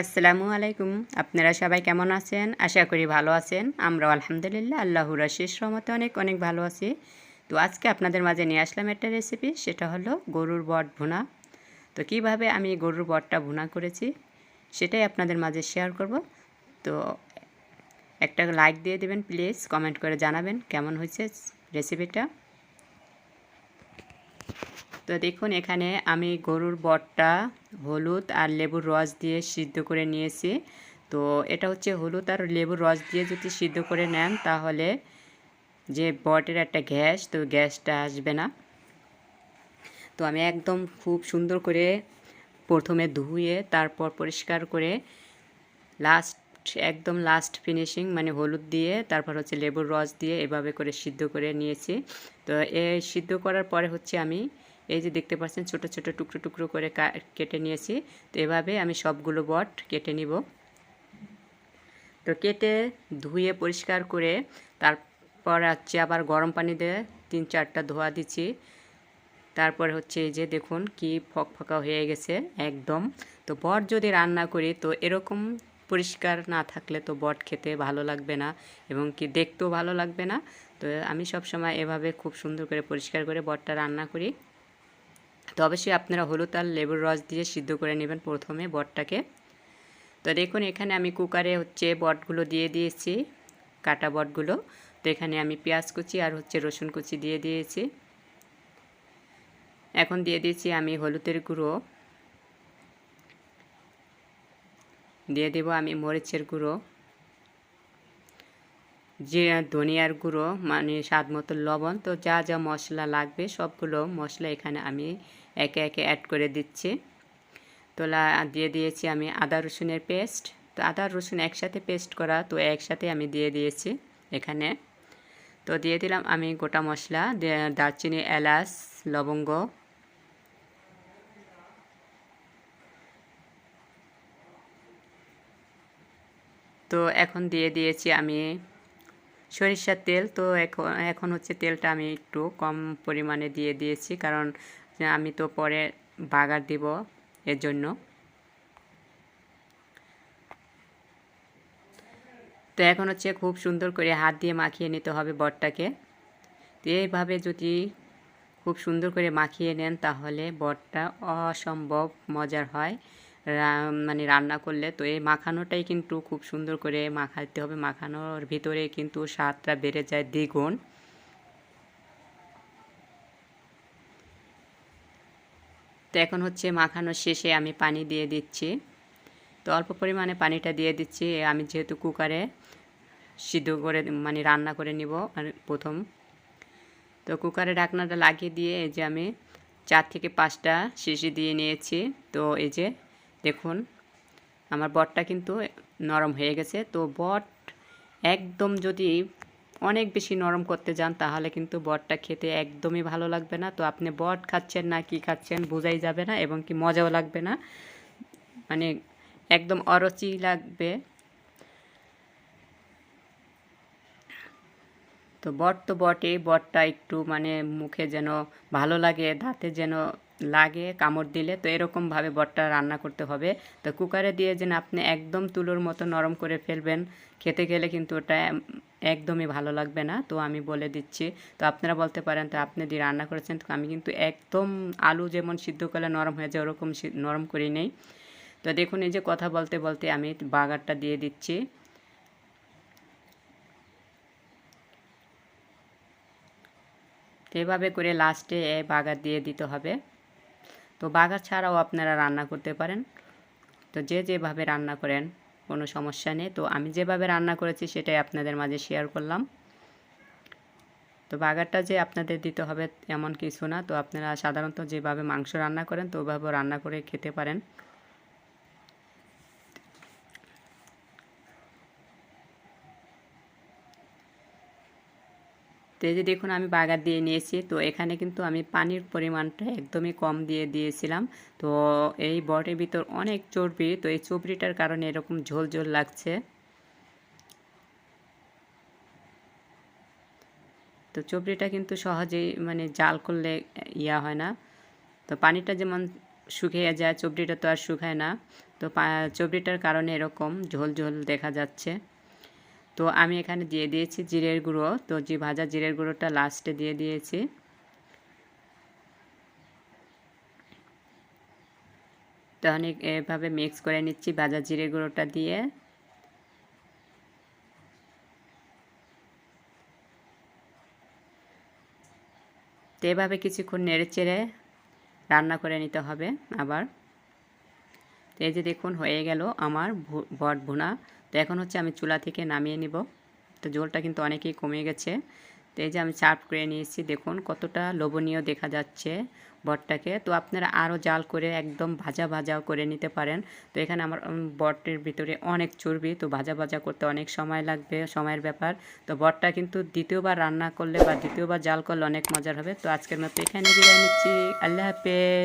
আসসালামু আলাইকুম। আপনারা সবাই কেমন আছেন? আশা করি ভালো আছেন। আমরাও আলহামদুলিল্লাহ, আল্লাহর আশিস রহমতে অনেক অনেক ভালো আছি। তো আজকে আপনাদের মাঝে নিয়ে আসলাম একটা রেসিপি সেটা হলো গরুর বট ভুনা। তো কীভাবে আমি গরুর বটটা ভুনা করেছি, সেটাই আপনাদের মাঝে শেয়ার করব। তো একটা লাইক দিয়ে দেবেন প্লিজ কমেন্ট করে জানাবেন, কেমন হয়েছে রেসিপিটা তো দেখুন, এখানে আমি গরুর বটটা হলুদ আর লেবুর রস দিয়ে সিদ্ধ করে নিয়েছি। তো এটা হচ্ছে হলুদ আর লেবুর রস দিয়ে যদি সিদ্ধ করে নেন, তাহলে যে বটের একটা গ্যাস, তো গ্যাসটা আসবে না। তো আমি একদম খুব সুন্দর করে প্রথমে ধুয়ে, তারপর পরিষ্কার করে লাস্ট একদম লাস্ট ফিনিশিং মানে হলুদ দিয়ে, তারপর হচ্ছে লেবুর রস দিয়ে এভাবে করে সিদ্ধ করে নিয়েছি। তো এই সিদ্ধ করার পরে হচ্ছে আমি এই যে দেখতে পাচ্ছেন ছোট ছোট টুকরো টুকরো করে কেটে নিয়েছি। তো এভাবে আমি সবগুলো বট কেটে নিব। তো কেটে ধুয়ে পরিষ্কার করে তারপর হচ্ছে আবার গরম পানি দিয়ে তিন চারটা ধোয়া দিচ্ছি। তারপর হচ্ছে এই যে দেখুন কি ফক ফকা হয়ে গেছে একদম। তো বট যদি রান্না করি তো এরকম পরিষ্কার না থাকলে তো বট খেতে ভালো লাগবে না এবং কি দেখতেও ভালো লাগবে না। তো আমি সব সময় এভাবে খুব সুন্দর করে পরিষ্কার করে বটটা রান্না করি। তো অবশ্যই আপনারা হলুদ আর লেবুর রস দিয়ে সিদ্ধ করে নেবেন প্রথমে বটটাকে। তো দেখুন, এখানে আমি কুকারে হচ্ছে বটগুলো দিয়ে দিয়েছি, কাটা বটগুলো। তো এখানে আমি পেঁয়াজ কুচি আর হচ্ছে রসুন কুচি দিয়ে দিয়েছি। এখন দিয়ে দিয়েছি আমি হলুদের গুঁড়ো। দিয়ে দেব আমি মরিচের গুঁড়ো। যে ধনিয়ার গুঁড়ো মানে স্বাদ মতো লবণ, তো যা যা মশলা লাগবে সবগুলো মশলা এখানে আমি একে একে অ্যাড করে দিচ্ছি। তোলা দিয়ে দিয়েছি আমি আদা রসুনের পেস্ট তো আদা রসুন একসাথে পেস্ট করা, তো একসাথে আমি দিয়ে দিয়েছি এখানে। তো দিয়ে দিলাম আমি গোটা মশলা দারচিনি, এলাচ, লবঙ্গ। তো এখন দিয়ে দিয়েছি আমি সরিষার তেল, তো এখন এখন হচ্ছে তেলটা আমি একটু কম পরিমাণে দিয়ে দিয়েছি, কারণ আমি তো পরে বাগার দিব এর জন্য তো এখন হচ্ছে খুব সুন্দর করে হাত দিয়ে মাখিয়ে নিতে হবে বটটাকে তো এইভাবে যদি খুব সুন্দর করে মাখিয়ে নেন, তাহলে বটটা অসম্ভব মজার হয়। মানে রান্না করলে তো এই মাখানোটাই কিন্তু খুব সুন্দর করে মাখাতে হবে। মাখানোর ভিতরে কিন্তু স্বাদটা বেড়ে যায় দ্বিগুণ। তো এখন হচ্ছে মাখানো শেষে আমি পানি দিয়ে দিচ্ছি। তো অল্প পরিমাণে পানিটা দিয়ে দিচ্ছি। আমি যেহেতু কুকারে সিদ্ধ করে মানে রান্না করে নিব প্রথম। তো কুকারে ঢাকনাটা লাগিয়ে দিয়ে এই যে আমি চার থেকে পাঁচটা শিশি দিয়ে নিয়েছি। তো এই যে দেখুন, আমার বটটা কিন্তু নরম হয়ে গেছে। তো বট একদম যদি অনেক বেশি নরম করতে যান, তাহলে কিন্তু বটটা খেতে একদমই ভালো লাগবে না। তো আপনি বট খাচ্ছেন না, কি খাচ্ছেন বোঝাই যাবে না এবং কি মজাও লাগবে না। মানে একদম অরচি লাগবে। তো বট তো বটে বটটা একটু মানে মুখে যেন ভালো লাগে, দাঁতে যেন লাগে, কামড় দিলে তো এরকমভাবে বটটা রান্না করতে হবে। তো কুকারে দিয়ে যেন আপনি একদম তুলোর মতো নরম করে ফেলবেন, খেতে গেলে কিন্তু ওটা একদমই ভালো লাগবে না। তো আমি বলে দিচ্ছি, তো আপনারা বলতে পারেন, তো আপনি দিয়ে রান্না করেছেন, তো আমি কিন্তু একদম আলু যেমন সিদ্ধ করলে নরম হয়ে যায়, ওরকম নরম করি নেই। তো দেখুন, এই যে কথা বলতে বলতে আমি বাগারটা দিয়ে দিচ্ছি। এভাবে করে লাস্টে বাগার দিয়ে দিতে হবে। তো বাগার ছাড়াও আপনারা রান্না করতে পারেন। তো যে যেভাবে রান্না করেন, কোনো সমস্যা নেই। তো আমি যেভাবে রান্না করেছি সেটাই আপনাদের মাঝে শেয়ার করলাম। তো বাগারটা যে আপনাদের দিতে হবে এমন কিছু না। তো আপনারা সাধারণত যেভাবে মাংস রান্না করেন, তো ওইভাবে রান্না করে খেতে পারেন। তো যে দেখুন আমি বাগার দিয়ে নিয়েছি, তো এখানে কিন্তু আমি পানির পরিমাণটা একদমই কম দিয়ে দিয়েছিলাম। তো এই বটের ভিতর অনেক চর্বি, তো এই চর্বিটার কারণে এরকম ঝোল ঝোল লাগছে। তো চর্বিটা কিন্তু সহজেই মানে জাল করলে ইয়া হয় না। তো পানিটা যেমন শুকিয়ে যায়, চর্বিটা তো আর শুকায় না। তো চবড়িটার কারণে এরকম ঝোল ঝোল দেখা যাচ্ছে। তো আমি এখানে দিয়ে দিয়েছি জিরের গুঁড়ো। তো যে ভাজা জিরের গুঁড়োটা লাস্টে দিয়ে দিয়েছি। তো অনেক এভাবে মিক্স করে নিচ্ছি ভাজা জিরে গুঁড়োটা দিয়ে। তো এভাবে কিছুক্ষণ নেড়ে চেড়ে রান্না করে নিতে হবে আবার। তো এই যে দেখুন, হয়ে গেল আমার বট ভুনা। তো এখন হচ্ছে আমি চুলা থেকে নামিয়ে নিব। তো ঝোলটা কিন্তু অনেকেই কমে গেছে। তো এই যে আমি সার্ভ করে নিয়েছি দেখুন কতটা লোভনীয় দেখা যাচ্ছে বটটাকে। তো আপনারা আরও জাল করে একদম ভাজা ভাজাও করে নিতে পারেন। তো এখানে আমার বটের ভিতরে অনেক চর্বি, তো ভাজা ভাজা করতে অনেক সময় লাগবে, সময়ের ব্যাপার। তো বটটা কিন্তু দ্বিতীয়বার রান্না করলে বা দ্বিতীয়বার জাল করলে অনেক মজার হবে। তো আজকের মতো এখানে বিদায় নিচ্ছি। আল্লাহ হাফেজ।